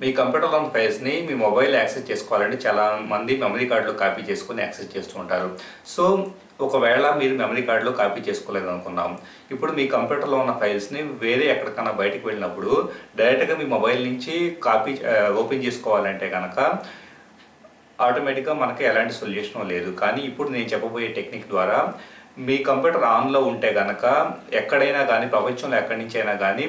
మీ కంప్యూటర్లో ఉన్న ఫైల్స్ని మీ mobile access చేసుకోవాలంటే చాలా మంది మెమరీ కార్డులో కాపీ చేసుకుని యాక్సెస్ చేస్తూ ఉంటారు. సో ఒకవేళ మీరు మెమరీ కార్డులో కాపీ చేసుకోలేదు అనుకున్నాం ఇప్పుడు మీ కంప్యూటర్లో ఉన్న ఫైల్స్ని వేరే ఎక్కడికైనా బయటకు వెళ్ళినప్పుడు డైరెక్ట్గా మీ మొబైల్ నుంచి కాపీ ఓపెన్ చేసుకోవాలంటే కనుక ఆటోమేటిక్గా మనకి ఎలాంటి సొల్యూషన్ లేదు. కానీ ఇప్పుడు నేను చెప్పబోయే టెక్నిక్ ద్వారా మీ కంప్యూటర్ ఆన్లో ఉంటే కనుక ఎక్కడైనా కానీ ప్రపంచంలో ఎక్కడి నుంచి అయినా కానీ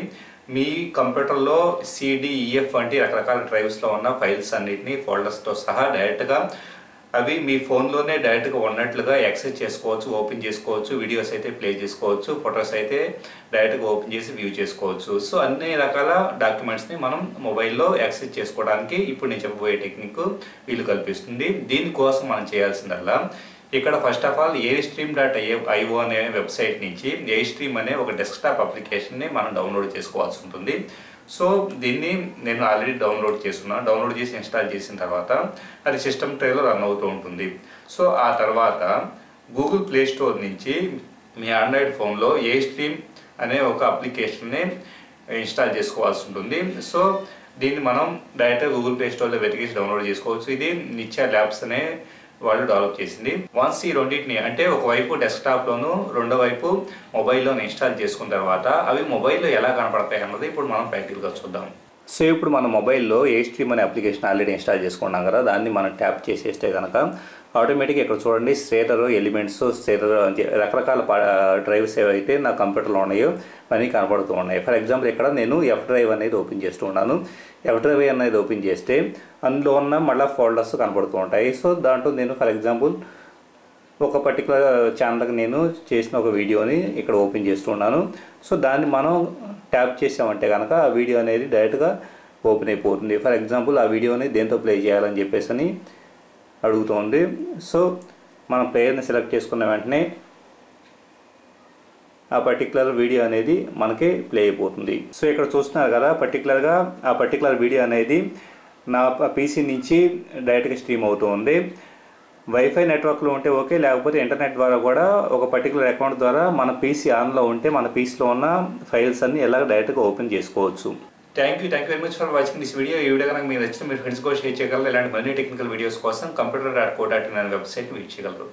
మీ కంప్యూటర్లో సిడిఈఎఫ్ వంటి రకరకాల డ్రైవ్స్లో ఉన్న ఫైల్స్ అన్నిటిని ఫోల్డర్స్తో సహా డైరెక్ట్గా అవి మీ ఫోన్లోనే డైరెక్ట్గా ఉన్నట్లుగా యాక్సెస్ చేసుకోవచ్చు ఓపెన్ చేసుకోవచ్చు వీడియోస్ అయితే ప్లే చేసుకోవచ్చు ఫొటోస్ అయితే డైరెక్ట్గా ఓపెన్ చేసి వ్యూ చేసుకోవచ్చు. సో అన్ని రకాల డాక్యుమెంట్స్ని మనం మొబైల్లో యాక్సెస్ చేసుకోవడానికి ఇప్పుడు నేను చెప్పబోయే టెక్నిక్ వీలు కల్పిస్తుంది. దీనికోసం మనం చేయాల్సిందల్లా ఇక్కడ first of all A stream dot IO అనే వెబ్సైట్ నుంచి ఏ స్ట్రీమ్ అనే ఒక డెస్క్టాప్ అప్లికేషన్ని మనం డౌన్లోడ్ చేసుకోవాల్సి ఉంటుంది. సో దీన్ని నేను ఆల్రెడీ డౌన్లోడ్ చేస్తున్నాను డౌన్లోడ్ చేసి ఇన్స్టాల్ చేసిన తర్వాత అది సిస్టమ్ ట్రేలో రన్ అవుతూ ఉంటుంది. సో ఆ తర్వాత గూగుల్ ప్లే స్టోర్ నుంచి మీ ఆండ్రాయిడ్ ఫోన్లో ఏ స్ట్రీమ్ అనే ఒక అప్లికేషన్ని ఇన్స్టాల్ చేసుకోవాల్సి ఉంటుంది. సో దీన్ని మనం డైరెక్ట్గా గూగుల్ ప్లే స్టోర్లో వెతికేసి డౌన్లోడ్ చేసుకోవచ్చు. ఇది నిత్య ల్యాబ్స్ అనే వాళ్ళు డెవలప్ చేసింది. వన్స్ ఈ రెండింటిని అంటే ఒకవైపు డెస్క్టాప్లోను రెండో వైపు మొబైల్లో ఇన్స్టాల్ చేసుకున్న తర్వాత అవి మొబైల్లో ఎలా కనపడతాయి అన్నది ఇప్పుడు మనం ప్రాక్టికల్గా చూద్దాం. సో ఇప్పుడు మన మొబైల్లో ఏ స్ట్రీమ్ అనే అప్లికేషన్ ఆల్రెడీ ఇన్స్టాల్ చేసుకున్నాం కదా దాన్ని మనం ట్యాప్ చేసేస్తే కనుక ఆటోమేటిక్గా ఇక్కడ చూడండి స్ట్రేటర్ ఎలిమెంట్స్ స్టేటర్ రకరకాల డ్రైవ్స్ ఏవైతే నా కంప్యూటర్లో ఉన్నాయో అవన్నీ కనపడుతూ ఉన్నాయి. ఫర్ ఎగ్జాంపుల్ ఇక్కడ నేను ఎఫ్ డ్రైవ్ అనేది ఓపెన్ చేస్తూ ఉన్నాను. ఎఫ్ డ్రైవ్ అనేది ఓపెన్ చేస్తే అందులో ఉన్న మళ్ళీ ఫోల్డర్స్ కనపడుతూ ఉంటాయి. సో దాంట్లో నేను ఫర్ ఎగ్జాంపుల్ ఒక పర్టికులర్ ఛానల్కి నేను చేసిన ఒక వీడియోని ఇక్కడ ఓపెన్ చేస్తున్నాను సో దాన్ని మనం ట్యాప్ చేసామంటే కనుక ఆ వీడియో అనేది డైరెక్ట్గా ఓపెన్ అయిపోతుంది. ఫర్ ఎగ్జాంపుల్ ఆ వీడియోని దేంతో ప్లే చేయాలని చెప్పేసి అని అడుగుతోంది. సో మనం ప్లేయర్ని సెలెక్ట్ చేసుకున్న వెంటనే ఆ పర్టికులర్ వీడియో అనేది మనకి ప్లే అయిపోతుంది. సో ఇక్కడ చూస్తున్నారు కదా పర్టికులర్గా ఆ పర్టికులర్ వీడియో అనేది నా పీసీ నుంచి డైరెక్ట్గా స్ట్రీమ్ అవుతూ ఉంది వైఫై నెట్వర్క్లో ఉంటే ఓకే లేకపోతే ఇంటర్నెట్ ద్వారా కూడా ఒక పర్టికులర్ అకౌంట్ ద్వారా మన పీసీ ఆన్లో ఉంటే మన పీసీలో ఉన్న ఫైల్స్ అన్ని ఎలా డైరెక్ట్గా ఓపెన్ చేసుకోవచ్చు. Thank you thank you very much for watching this video ఈ వీడియో కనుక మీరు నచ్చిన మీరు ఫ్రెండ్స్ కూడా షేర్ చేయగలరు. ఇలాంటి మరిన్ని టెక్నికల్ వీడియోస్ కోసం computer dot co dot in అనే వెబ్సైట్ వీచ్ చేయగలరు.